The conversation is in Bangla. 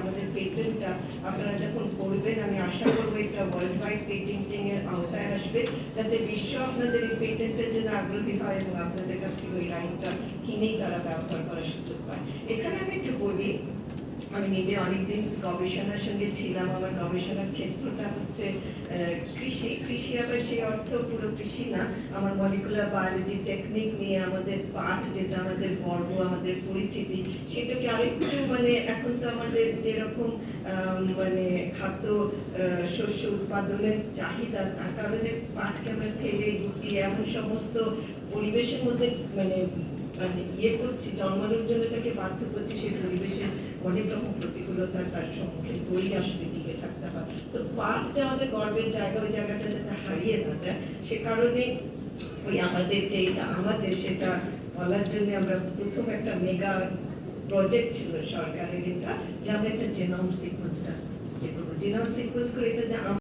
আমাদের পেটেন্টটা আপনারা যখন করবেন, আমি আশা করব এটা ওয়ার্ল্ড ওয়াইড পেটেন্টিং এর আওতায় আসবে, যাতে বিশ্ব আপনাদের এই পেটেন্টের জন্য আগ্রহী হয় এবং আপনাদের কাছ থেকে ওই লাইনটা কিনেই তারা ব্যবহার করার সুযোগ পায় এখানে আমি একটু বলি আমি নিজে অনেকদিন গবেষণার সঙ্গে ছিলাম। আমার গবেষণার ক্ষেত্রটা হচ্ছে কৃষি কৃষি আবার সেই অর্থ পুরো কৃষি না। আমার মলিকুলার বায়োলজি টেকনিক নিয়ে আমাদের পাঠ, যেটা আমাদের গর্ব, আমাদের পরিচিতি, সেটাকে আরেকটু মানে এখন তো আমাদের যেরকম মানে খাদ্য শস্য উৎপাদনের চাহিদা, তার কারণে পাটকে আমরা ফেলে গুটিয়ে এমন সমস্ত পরিবেশের মধ্যে মানে মানে ইয়ে করছি, জন্মানোর জন্য তাকে বাধ্য করছি সেই পরিবেশের অনেক প্রতিকূলতার তার সম্মুখীন করি আসলে টিকে থাকতে হয়। তো যে আমাদের গর্বের জায়গা, ওই জায়গাটা যাতে হারিয়ে না যায়, সে কারণে ওই আমাদের যেটা আমাদের সেটা বলার জন্য আমরা প্রথম একটা মেগা প্রজেক্ট ছিল সরকারের এটা, যে আমরা একটা জেনম সিকোয়েন্সটা জেনম সিকোয়েন্স করে এটা যে